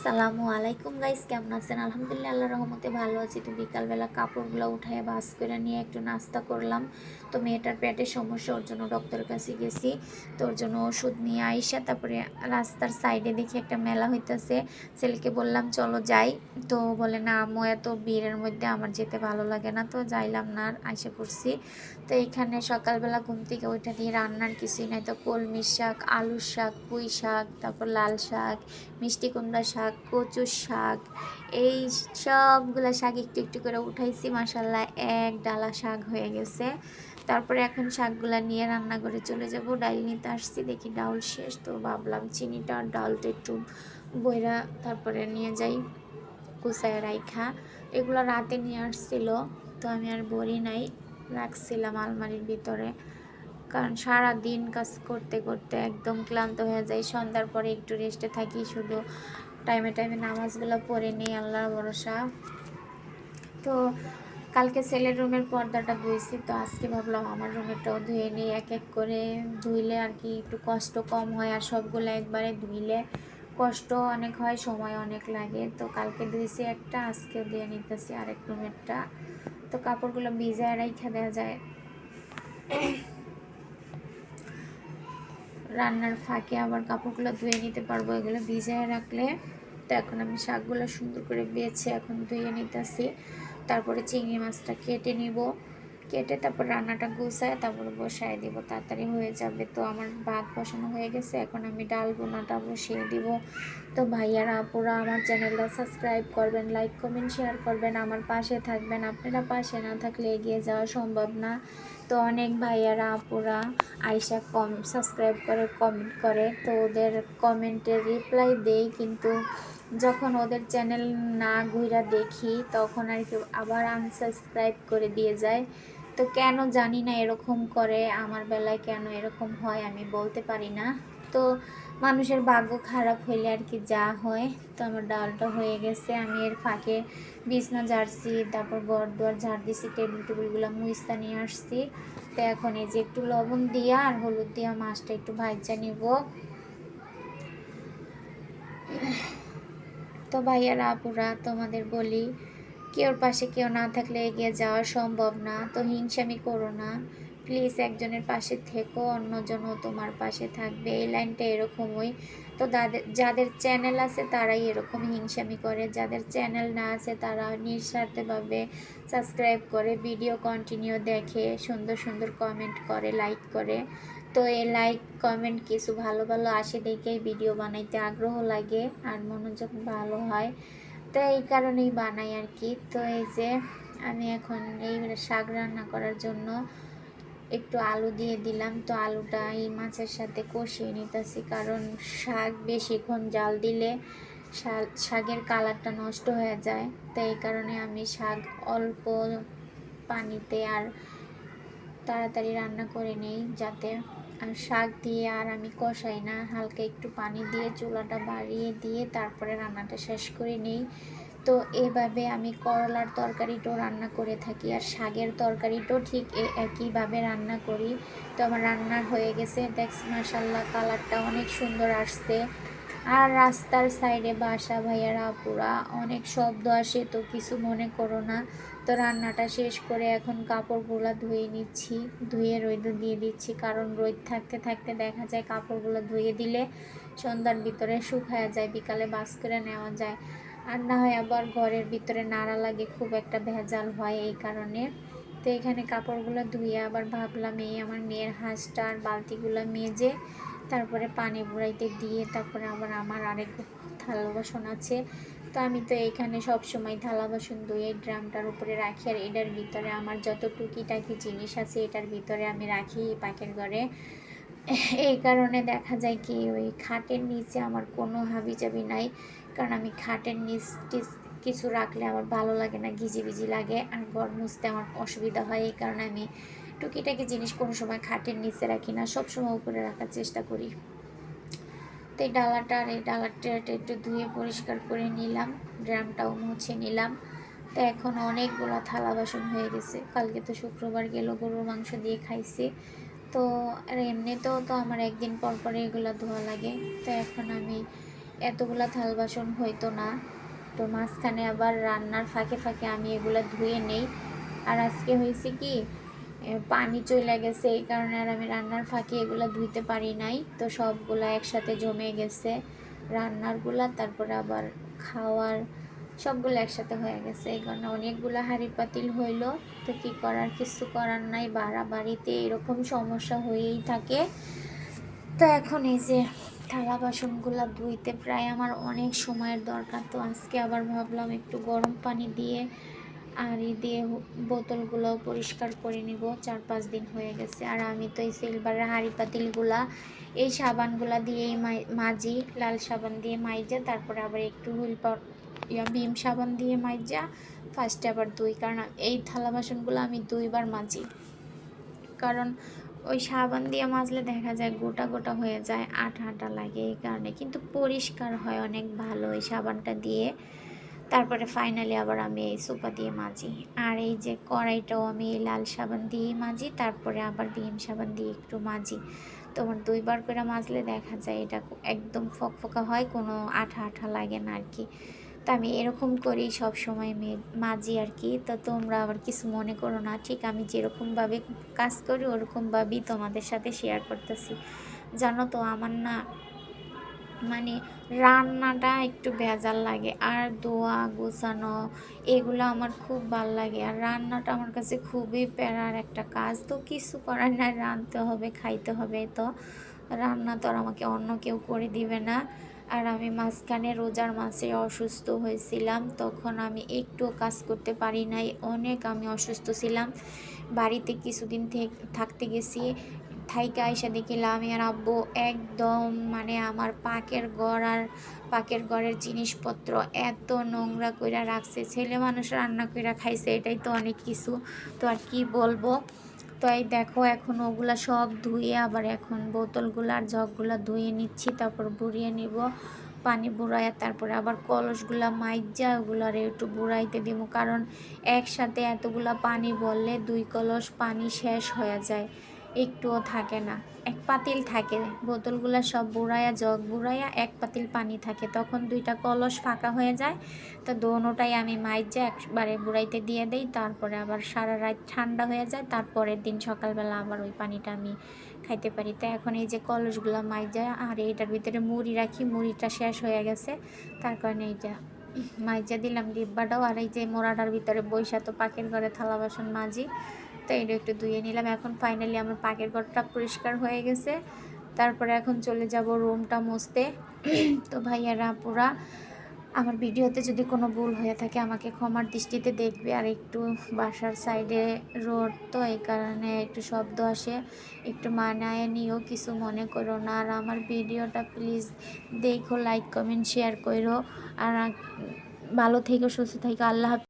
আসসালামু আলাইকুম গাইস, কেমন আছেন? আলহামদুলিল্লাহ আল্লাহ রহমতে ভালো আছি। তো বিকালবেলা কাপড়গুলো উঠায় বাস করে নিয়ে একটু নাস্তা করলাম। তো মেয়েটার পেটের সমস্যা, ওর জন্য ডক্টরের কাছে গেছি। তো ওর জন্য ওষুধ নিয়ে আইসা, তারপরে রাস্তার সাইডে দেখি একটা মেলা হইতেছে। ছেলেকে বললাম, চলো যাই। তো বলে, না আম্মু, এত ভিড়ের মধ্যে আমার যেতে ভালো লাগে না। তো যাইলাম না আর আইসা পড়ছি। তো এখানে সকালবেলা ঘুম থেকে ওইটা দিয়ে রান্নার কিছুই নাই। তো কলমির শাক, আলুর শাক, পুঁই শাক, তারপর লাল শাক, মিষ্টি কুমড়া শাক কচু শাক, এই সবগুলা শাক একটু একটু করে উঠাইছি মাসাল্লাহ এক ডালা শাক হয়ে গেছে। তারপরে এখন শাকগুলা নিয়ে রান্না করে চলে যাব, ডাল নিতে আসছি, দেখি ডাউল শেষ, তো ভাবলাম চিনিটা ডালটা একটু বইরা তারপরে নিয়ে যাই কুচায় রাইখা। এগুলো রাতে নিয়ে আসছিল, তো আমি আর বলি নাই, রাখছিলাম আলমারির ভিতরে। কারণ সারা দিন কাজ করতে করতে একদম ক্লান্ত হয়ে যায় সন্ধ্যার পরে একটু রেস্টে থাকি, শুধু টাইমে টাইমে নামাজগুলো পড়ে নিই, আল্লাহর ভরসা। তো কালকে ছেলের রুমের পর্দাটা ধুয়েছি তো আজকে ভাবলাম আমার রুমেরটাও ধুয়ে নিই, এক এক করে ধুইলে আর কি একটু কষ্ট কম হয়, আর সবগুলো একবারে ধুইলে কষ্ট অনেক হয়, সময় অনেক লাগে। তো কালকে ধুয়েছি একটা, আজকেও দিয়ে নিতেছি আরেক রুমেরটা। তো কাপড়গুলো ভিজায় রাইখা দেওয়া যায়। রান্নার ফাঁকে আবার কাপড়গুলো ধুয়ে নিতে পারব। এগুলো ভিজায় রাখলে তো এখন আমি শাকগুলো সুন্দর করে বেছে এখন ধুয়ে নিতেছি। তারপরে চিংড়ি মাছটা কেটে নিব। কেটে তারপর রান্নাটা গুছায় তারপর বসায় দিব। তাড়াতাড়ি হয়ে যাবে তো আমার ভাত বসানো হয়ে গেছে। এখন আমি ডাল বোনাটা বসিয়ে দিব। তো ভাইয়ারা আপুরা আমার চ্যানেলটা সাবস্ক্রাইব করবেন, লাইক, কমেন্ট, শেয়ার করবেন, আমার পাশে থাকবেন। আপনারা পাশে না থাকলে এগিয়ে যাওয়া সম্ভব না। তো অনেক ভাইয়ারা, আপুরা আইসা কম, সাবস্ক্রাইব করে, কমেন্ট করে। তো ওদের কমেন্টের রিপ্লাই দেই কিন্তু যখন ওদের চ্যানেল না ঘুরা দেখি তখন আর কি আবার আনসাবস্ক্রাইব করে দিয়ে যায়। তো কেন জানি না এরকম করে, আমার বেলায় কেন এরকম হয় আমি বলতে পারি না। তো মানুষের ভাগ্য খারাপ হইলে আর কি যা হয়। তো আমার ডালটা হয়ে গেছে, আমি এর ফাঁকে বিছনা ঝাড়ছি, তারপর ঘর দুয়ার ঝাড় দিছি, টেবিল টেবিলগুলো মুইস্তা নিয়ে আসছি। তো এখন এই যে একটু লবণ দিয়া আর হলুদ দিয়া মাছটা একটু ভাজা নিব। তো ভাইয়ারা আপুরা তোমাদের বলি কেউর পাশে কেউ না থাকলে এগিয়ে যাওয়া সম্ভব না, তো হিংসামি করো না। প্লিজ একজনের পাশে থেকো, অন্যজনও তোমার পাশে থাকবে। এই লাইনটা এরকমই। তো যাদের যাদের চ্যানেল আছে তারাই এরকম হিংসামি করে। যাদের চ্যানেল না আছে তারা নিঃস্বার্থভাবে সাবস্ক্রাইব করে, ভিডিও কন্টিনিউ দেখে, সুন্দর সুন্দর কমেন্ট করে, লাইক করে। তো এই লাইক, কমেন্ট কিছু ভালো ভালো আসে দেখেই ভিডিও বানাইতে আগ্রহ লাগে আর মনোযোগ ভালো হয়। তো এই কারণেই বানাই আর কি তো এই যে আমি এখন এই শাক রান্না করার জন্য একটু আলু দিয়ে দিলাম। তো আলুটা এই মাছের সাথে কষিয়ে নিতেছি, কারণ শাক বেশিক্ষণ জাল দিলে শাকের কালারটা নষ্ট হয়ে যায়। তো এই কারণে আমি শাক অল্প পানিতে আর তাড়াতাড়ি রান্না করে নেই, যাতে আর শাক দিয়ে আর আমি কষাই না। হালকা একটু পানি দিয়ে চুলাটা বাড়িয়ে দিয়ে তারপরে রান্নাটা শেষ করে নেই। তো এভাবে আমি করলার তরকারিটাও রান্না করে থাকি আর শাকের তরকারিটাও ঠিক একইভাবে রান্না করি। তো আমার রান্না হয়ে গেছে। দেখ মাসাল্লাহ কালারটা অনেক সুন্দর আসছে। আর রাস্তার সাইডে বাসা ভাইয়ারা আপুরা অনেক শব্দ আসে, তো কিছু মনে করো না। তো রান্নাটা শেষ করে এখন কাপড়গুলো ধুয়ে নিচ্ছি। ধুয়ে রোদ দিয়ে দিচ্ছি, কারণ রোদ থাকতে থাকতে দেখা যায় কাপড়গুলো ধুয়ে দিলে সন্ধ্যার ভিতরে শুকায়া যায়, বিকালে বাস করে নেওয়া যায়। আর না হয় আবার ঘরের ভিতরে নাড়া লাগে, খুব একটা ভেজাল হয় এই কারণে। তো এখানে কাপড়গুলো ধুয়ে আবার ভাবলাম, এই আমার মেয়ের হাঁসটা আর বালতিগুলো মেজে তারপরে পানি বুড়াইতে দিয়ে তারপরে আবার আমার আরেক থালা বাসন আছে তো আমি তো এইখানে সব সময় থালা বাসন ধুয়ে ড্রামটার উপরে রাখি, আর এটার ভিতরে আমার যত টুকিটাকি জিনিস আছে এটার ভিতরে আমি রাখি পাকের ঘরে। এই কারণে দেখা যায় কি ওই খাটের নিচে আমার কোনো হাবি হাবিজাবি নাই, কারণ আমি খাটের নিচ কিছু রাখলে আমার ভালো লাগে না ঘিজিবিজি লাগে, আর ঘর মুছতে আমার অসুবিধা হয়, এই কারণে আমি টুকিটাকি জিনিস কোনো সময় খাটের নিচে রাখি না সব সময় উপরে রাখার চেষ্টা করি। এই ডালাটা আর এই ডালাটা একটু ধুয়ে পরিষ্কার করে নিলাম, ড্রামটাও মুছে নিলাম। তো এখন অনেকগুলো থালা বাসন হয়ে গেছে। কালকে তো শুক্রবার গেল, গরুর মাংস দিয়ে খাইছি। তো আর এমনিতেও তো আমার একদিন পর পর এগুলো ধোয়া লাগে। তো এখন আমি এতগুলা থাল বাসন হইতো না, তো মাঝখানে আবার রান্নার ফাঁকে ফাঁকে আমি এগুলো ধুয়ে নেই। আর আজকে হয়েছে কি পানি চলে গেছে, এই কারণে আর আমি রান্নার ফাঁকি এগুলো ধুইতে পারি নাই। তো সবগুলা একসাথে জমে গেছে, রান্নারগুলা, তারপরে আবার খাওয়ার সবগুলো একসাথে হয়ে গেছে। এই কারণে অনেকগুলো হাঁড়ি পাতিল হইল, তো কি করার, কিছু করার নাই, বাড়াবাড়িতে এরকম সমস্যা হয়েই থাকে। তো এখন এই যে থালা বাসনগুলো ধুইতে প্রায় আমার অনেক সময়ের দরকার, তো আজকে আবার ভাবলাম একটু গরম পানি দিয়ে আর ই দিয়ে বোতলগুলো পরিষ্কার করে নিব। চার পাঁচ দিন হয়ে গেছে। আর আমি তো এই সিলভারের হাঁড়ি পাতিলগুলা, এই সাবানগুলা দিয়েই মাজি। লাল সাবান দিয়ে মাইজা, তারপরে আবার একটু হুইল পাউডার ইয়া ভীম সাবান দিয়ে মাইজা। ফার্স্টে আবার দুই, কারণ এই থালা বাসনগুলো আমি দুইবার মাজি। কারণ ওই সাবান দিয়ে মাজলে দেখা যায় গোটা গোটা হয়ে যায়, আঠা আঠা লাগে এই কারণে। কিন্তু পরিষ্কার হয় অনেক ভালো ওই সাবানটা দিয়ে। তারপরে ফাইনালি আবার আমি এই সোপা দিয়ে মাজি। আর এই যে কড়াইটাও আমি এই লাল সাবান দিয়েই মাজি, তারপরে আবার ভীম সাবান দিয়ে একটু মাজি। তোমার দুইবার করে মাজলে দেখা যায় এটা একদম ফকফকা হয়, কোনো আঠা আঠা লাগে না আর কি। তো আমি এরকম করেই সব সময় মাজি আর কি। তো তোমরা আবার কিছু মনে করো না, ঠিক আমি যেরকমভাবে কাজ করি, ওরকমভাবেই তোমাদের সাথে শেয়ার করতেছি। জানো তো, আমার না মানে রান্নাটা একটু ভেজাল লাগে আর দোয়া গোছানো এগুলো আমার খুব ভালো লাগে। আর রান্নাটা আমার কাছে খুবই প্যারার একটা কাজ। তো কিছু করার নাই, রাঁধতে হবে, খাইতে হবে তো। রান্না তো আর আমাকে অন্য কেউ করে দিবে না। আর আমি মাঝখানে রোজার মাসে অসুস্থ হয়েছিলাম, তখন আমি একটু কাজ করতে পারি নাই। অনেক আমি অসুস্থ ছিলাম। বাড়িতে কিছুদিন থেকে থাকতে গেছি। থাইকা এসে দেখিলাম আর আব্বু একদম মানে আমার পাকের গড় আর পাকের গড়ের জিনিসপত্র এত নোংরা কইরা রাখছে, ছেলে মানুষ রান্না কইরা খাইছে, এটাই তো অনেক কিছু, তো আর কি বলব? তো এই দেখো, এখন ওগুলা সব ধুয়ে আবার এখন বোতলগুলো আর জগগুলো ধুয়ে নিচ্ছি, তারপর বুড়িয়ে নিব, পানি বুড়াইয়া তারপরে আবার কলসগুলা মাইজা ওগুলার একটু বুড়াইতে দিব, কারণ একসাথে এতগুলা পানি বললে দুই কলস পানি শেষ হয়ে যায়। একটুও থাকে না। এক পাতিল থাকে, বোতলগুলা সব বুড়াইয়া জগ বুড়াইয়া এক পাতিল পানি থাকে। তখন দুইটা কলস ফাঁকা হয়ে যায়, তো দোনোটাই আমি মাইজা একবারে বুড়াইতে দিয়ে দেই, তারপরে আবার সারা রাত ঠান্ডা হয়ে যায়, তারপরের দিন সকালবেলা আবার ওই পানিটা আমি খাইতে পারি। তো এখন এই যে কলসগুলো মাইজা আর এইটার ভিতরে মুড়ি রাখি, মুড়িটা শেষ হয়ে গেছে। তার কারণে এইটা মাইজা দিলাম, ডিব্বাটাও আর এই যে মোড়াটার ভিতরে বৈশা তো পাখির ঘরে থালা বাসন মাজি তো এটা একটু ধুয়ে নিলাম। এখন ফাইনালি আমার পাকের ঘরটা পরিষ্কার হয়ে গেছে। তারপরে এখন চলে যাব রুমটা মুছতে। তো ভাইয়ারা পুরা আমার ভিডিওতে যদি কোনো ভুল হয়ে থাকে আমাকে ক্ষমার দৃষ্টিতে দেখবে। আর একটু বাসার সাইডে রোড তো এই কারণে একটু শব্দ আসে। একটু মানায় নিও, কিছু মনে করো না। আর আমার ভিডিওটা প্লিজ দেখো লাইক কমেন্ট শেয়ার করো। আর ভালো থেকো, সুস্থ থেকো। আল্লাহ।